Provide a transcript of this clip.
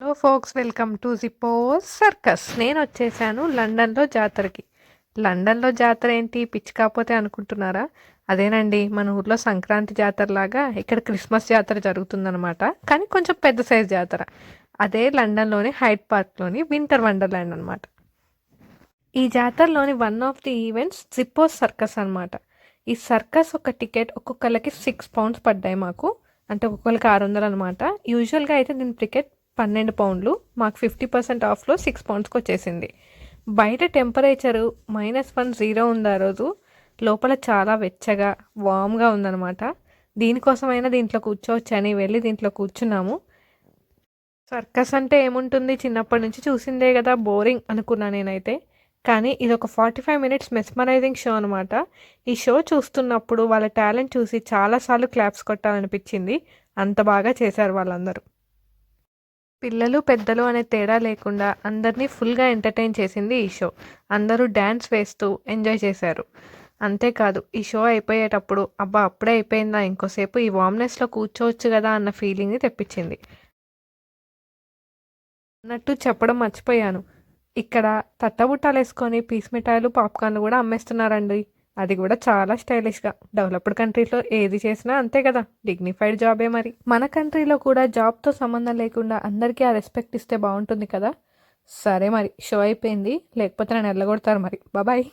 Hello folks welcome to Zippos circus నేను వచ్చేసాను లండన్లో జాతరకి. లండన్లో జాతర ఏంటి? పిచ్చి కాకపోతే అనుకుంటున్నారా? అదేనండి మన ఊర్లో సంక్రాంతి జాతర లాగా ఇక్కడ క్రిస్మస్ జాతర జరుగుతుందనమాట కానీ కొంచెం పెద్ద సైజ్ జాతర. అదే లండన్లోని హైట్ పార్క్లోని వింటర్ వండర్లాండ్ అనమాట ఈ జాతరలోని one of the events Zippos circus అనమాట ఈ సర్కస్ ఒక టికెట్ ఒక్కొక్కరికి సిక్స్ పౌండ్స్ పడ్డాయి మాకు. అంటే ఒక్కొక్కరికి ఆరు వందలు అనమాట యూజువల్గా అయితే దీని టికెట్ పన్నెండు పౌండ్లు మాకు ఫిఫ్టీ పర్సెంట్ ఆఫ్లో సిక్స్ పౌండ్స్కి వచ్చేసింది. బయట టెంపరేచరు మైనస్ వన్ జీరో ఉంది ఆ రోజు. లోపల చాలా వెచ్చగా వామ్గా ఉందన్నమాట. దీనికోసమైనా దీంట్లో కూర్చోవచ్చని వెళ్ళి దీంట్లో కూర్చున్నాము. సర్కస్ అంటే ఏముంటుంది? చిన్నప్పటి నుంచి చూసిందే కదా బోరింగ్ అనుకున్నా నేనైతే. కానీ ఇది ఒక forty five minutes mesmerising show అనమాట ఈ షో చూస్తున్నప్పుడు వాళ్ళ టాలెంట్ చూసి చాలాసార్లు క్లాప్స్ కొట్టాలనిపించింది. అంత బాగా చేశారు వాళ్ళందరూ. పిల్లలు పెద్దలు అనే తేడా లేకుండా అందరినీ ఫుల్గా ఎంటర్టైన్ చేసింది ఈ షో. అందరూ డ్యాన్స్ వేస్తూ ఎంజాయ్ చేశారు. అంతేకాదు ఈ షో అయిపోయేటప్పుడు అబ్బా అప్పుడే అయిపోయిందా ఇంకోసేపు ఈ వామ్నెస్లో కూర్చోవచ్చు కదా అన్న ఫీలింగ్ని తెప్పించింది. అన్నట్టు చెప్పడం మర్చిపోయాను. ఇక్కడ తట్టబుట్టాలు వేసుకొని పీస్ మిఠాయిలు పాప్కార్న్ కూడా అమ్మేస్తున్నారండి. అది కూడా చాలా స్టైలిష్గా. డెవలప్డ్ కంట్రీలో ఏది చేసినా అంతే కదా డిగ్నిఫైడ్ జాబే మరి. మన కంట్రీలో కూడా జాబ్తో సంబంధం లేకుండా అందరికీ ఆ రెస్పెక్ట్ ఇస్తే బాగుంటుంది కదా. సరే మరి షో అయిపోయింది. లేకపోతే నన్ను వెళ్ళగొడతారు మరి. బాబాయ్